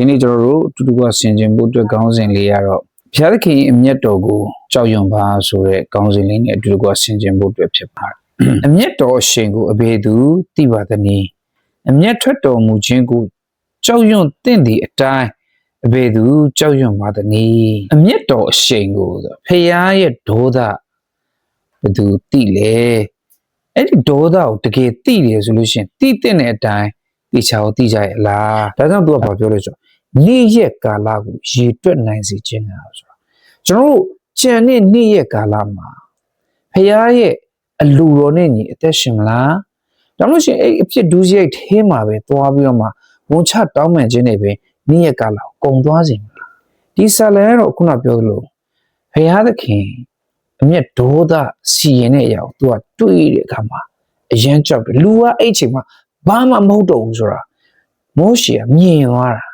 ဒီနေ့ကျွန်တော်တို့အတူတူကဆင်ခြင်ဖို့အတွက်ခေါင်းစဉ်လေးကတော့ဘုရားသခင်အမျက်တော်ကိုကြောက်ရွံ့ပါဆိုတဲ့ခေါင်းစဉ်လေးနဲ့အတူတူကဆင်ခြင်ဖို့အတွက်ဖြစ်ပါတယ်အမျက်တော်အရှင်ကိုအဘယ်သူသိပါသနည်းအမျက်ထွက်တော်မူခြင်းကိုကြောက်ရွံ့တင့်သည့်အတိုင်းအဘယ်သူကြောက်ရွံ့ပါသနည်းအမျက်တော်အရှင်ကိုဆိုဖခင်ရဲ့ဒေါသဘယ်သူသိလဲအဲ့ဒီဒေါသကိုတကယ်သိတယ်ဆိုလို့ရှိရင်သိတဲ့အတိုင်း သိချာကိုသိကြရဲ့လားဒါကြောင့်သူကဘာပြောလဲဆိုတော့နေ့ရက်ကာလကိုရေတွက်နိုင်စေခြင်းကဆိုတော့ကျွန်တော်တို့ကြံတဲ့နေ့ရက်ကာလမှာဖခင်ရဲ့အလူတော်နဲ့ညီအသက်ရှင်မလားဒါမှမဟုတ်ရှင်အဲ့အဖြစ်ဒူးစရိုက်ထဲမှာပဲသွားပြီးတော့မှဝန်ချတောင်းပန်ခြင်းတွေပဲနေ့ရက်ကာလကိုကုံသွားစေမလားဒီဆာလန်ကတော့ခုနပြောသလိုဖခင်သခင်အမျက်ဒေါသစီရင်တဲ့အရာကိုသူကတွေးတဲ့အခါမှာအရန်ကြောက်တယ်လူကအဲ့အချိန်မှာ ဘာမှမဟုတ်တော့ဘူးဆိုတာမောရှေကမြင်သွားတာ